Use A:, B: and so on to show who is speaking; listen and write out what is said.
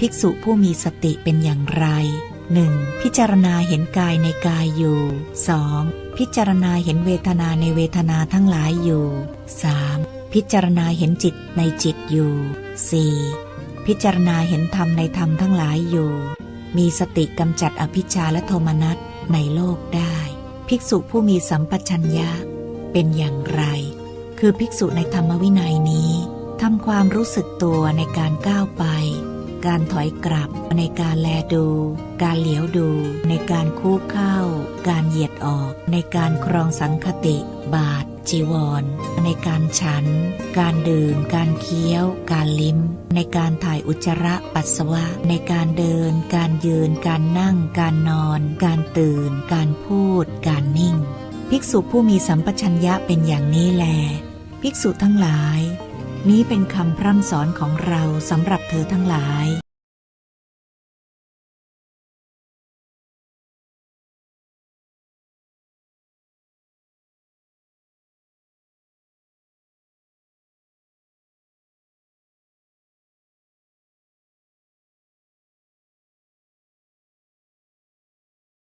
A: ภิกษุผู้มีสติเป็นอย่างไร 1. พิจารณาเห็นกายในกายอยู่ 2. พิจารณาเห็นเวทนาในเวทนาทั้งหลายอยู่ 3. พิจารณาเห็นจิตในจิตอยู่ 4. พิจารณาเห็นธรรมในธรรมทั้งหลายอยู่ มีสติกำจัดอภิชาและโทมนัสในโลกได้ ภิกษุผู้มีสัมปชัญญะ เป็นอย่างไร คือภิกษุในธรรมวินัยนี้ทำความรู้สึกตัวในการก้าวไป การถอยกลับ ในการแลดู การเหลียวดู ในการคู่เข้า การเหยียดออก ในการครองสังคติ บาท จีวร ในการฉัน การดื่ม การเคี้ยว การลิ้ม ในการถ่ายอุจจาระปัสสาวะ ในการเดิน การยืน การนั่ง การนอน การตื่น การพูด การนิ่ง ภิกษุผู้มีสัมปชัญญะเป็นอย่างนี้แล ภิกษุทั้งหลาย นี้เป็นคำพร่ำสอนของเราสำหรับเธอทั้งหลาย